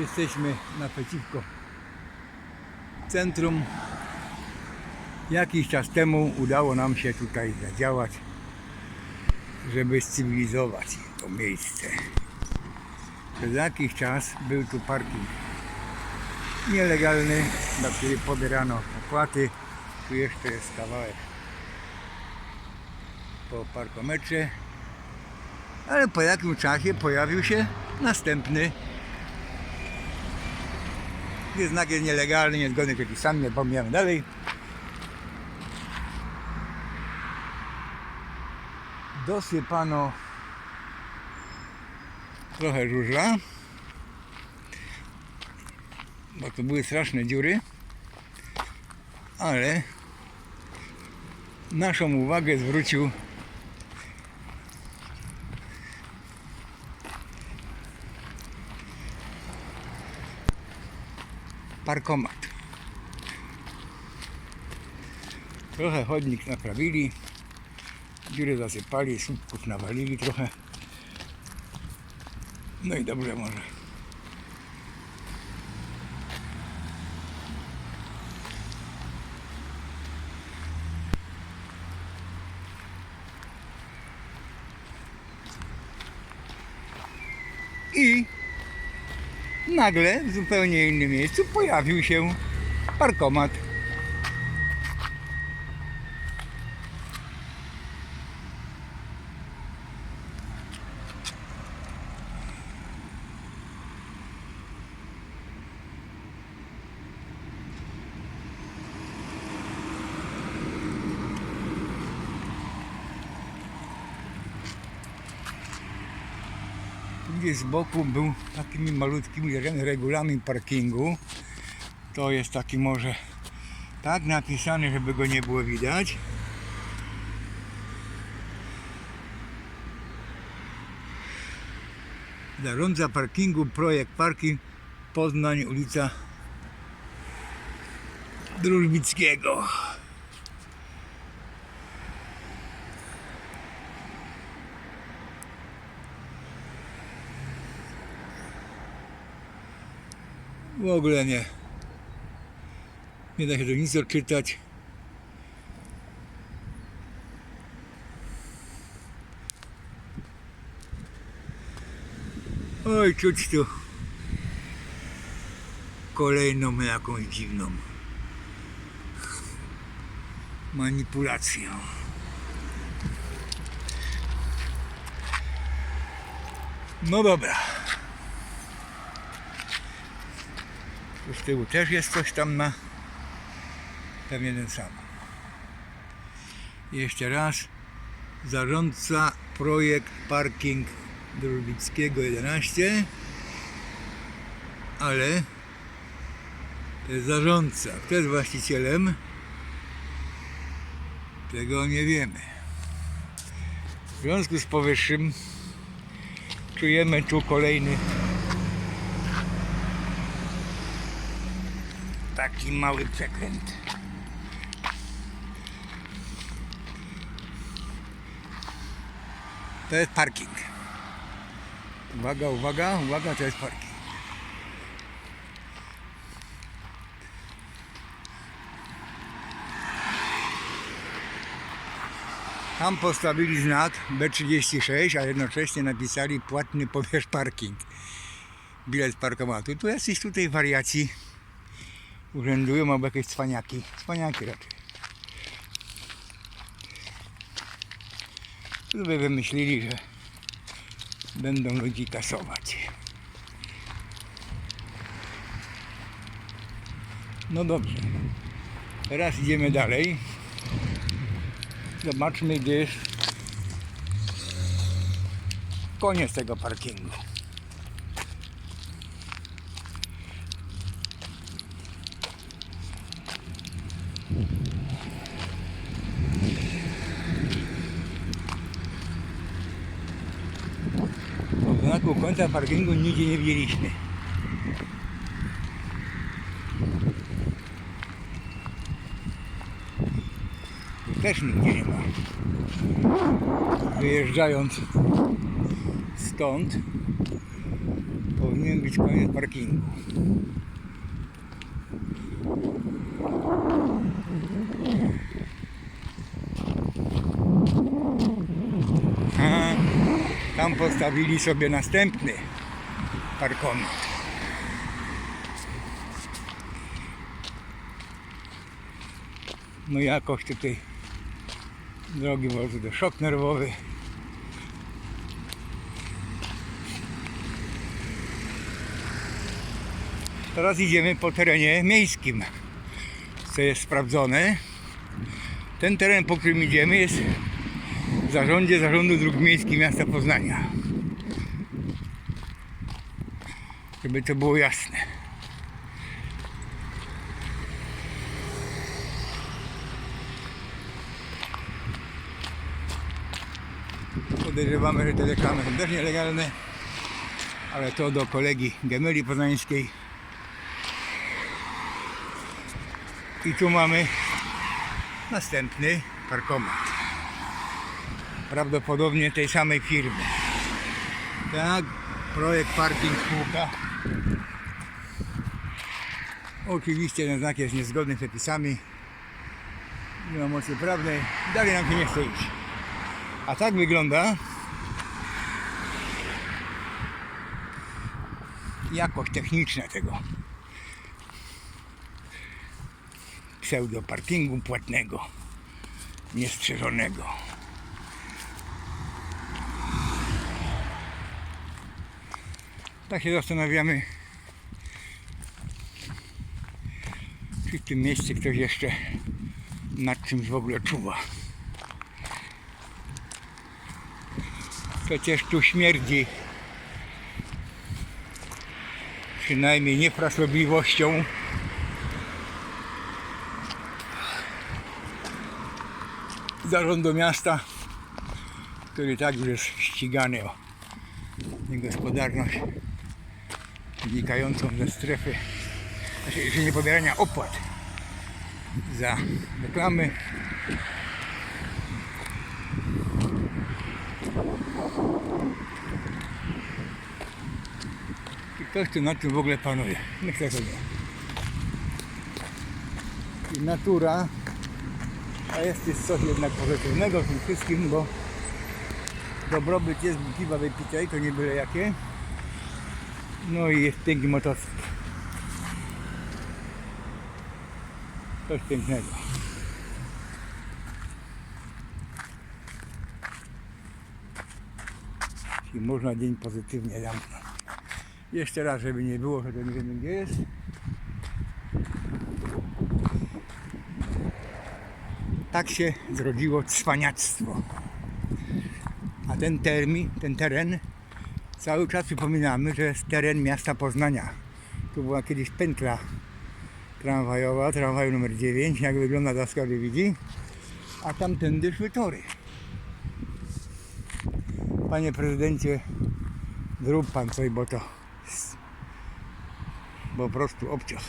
Jesteśmy naprzeciwko centrum. Jakiś czas temu udało nam się tutaj zadziałać, żeby cywilizować to miejsce. Przez jakiś czas był tu parking nielegalny, na który pobierano opłaty. Tu jeszcze jest kawałek po parkometrze. Ale po jakimś czasie pojawił się następny. Jest nielegalny, niezgodny z przepisami, nie pomijamy dalej. Dosypano trochę żużla, bo to były straszne dziury, ale naszą uwagę zwrócił parkomat. Trochę chodnik naprawili, dziury zasypali, słupków nawalili trochę. No i dobrze może. I nagle w zupełnie innym miejscu pojawił się parkomat. Gdzieś z boku był takimi malutkimi re- regulami parkingu. To jest taki może tak napisany, żeby go nie było widać. Zarządza parkingu, projekt parking Poznań, ulica Drużbickiego. W ogóle nie. Nie da się tu nic odczytać. Oj, czuć tu kolejną jakąś dziwną manipulację. No dobra. Tu z tyłu też jest coś tam na pewnie ten sam. Jeszcze raz. Zarządca projekt parking Drubickiego 11 ale to jest zarządca. Kto jest właścicielem? Tego nie wiemy. W związku z powyższym czujemy tu kolejny taki mały przekręt. To jest parking. Uwaga, uwaga, uwaga, to jest parking. Tam postawili znak B36, a jednocześnie napisali płatny pobierz parking. Bilet parkomatu. Tu jacyś tutaj wariaci urzędują albo jakieś cwaniaki. Cwaniaki raczej. Tu by wymyślili, że będą ludzi kasować. No dobrze. Teraz idziemy dalej. Zobaczmy, gdzie jest koniec tego parkingu. Znaku końca parkingu nigdzie nie widzieliśmy. Tu też nigdzie nie ma. Wyjeżdżając stąd powinien być koniec parkingu. A, tam postawili sobie następny parkomat. No jakoś tutaj drogi może do szok nerwowy. Teraz idziemy po terenie miejskim, co jest sprawdzone. Ten teren, po którym idziemy, jest w zarządzie Zarządu Dróg Miejskich Miasta Poznania. Żeby to było jasne. Podejrzewamy, że te reklamy są też nielegalne, ale to do kolegi Gemeli Poznańskiej. I tu mamy następny parkomat. Prawdopodobnie tej samej firmy. Tak, projekt parking spółka. Oczywiście ten znak jest niezgodny z przepisami. Nie ma mocy prawnej. Dalej nam się nie chce iść. A tak wygląda jakość techniczna tego pseudoparkingu płatnego, niestrzeżonego. Tak się zastanawiamy, czy w tym mieście ktoś jeszcze nad czymś w ogóle czuwa. Przecież tu śmierdzi przynajmniej niefrasobliwością zarządu miasta, który tak już jest ścigany o niegospodarność wynikającą ze strefy, znaczy, nie pobierania opłat za reklamy. I ktoś tu nad tym w ogóle panuje. Myślę, że nie. I natura a jest, jest coś jednak pozytywnego w tym wszystkim, bo dobrobyt jest piwa wypitej, to nie byle jakie. No i jest piękny motocykl. Coś pięknego. Czyli można dzień pozytywnie zamknąć. Jeszcze raz, żeby nie było, że to nie wiemy gdzie jest. tak się zrodziło cwaniactwo. A ten termin, ten teren, cały czas przypominamy, że jest teren miasta Poznania. Tu była kiedyś pętla tramwajowa, tramwaju numer 9, jak wygląda teraz każdy widzi. A tamtędy szły tory. Panie prezydencie, zrób pan coś, bo to bo po prostu obciach.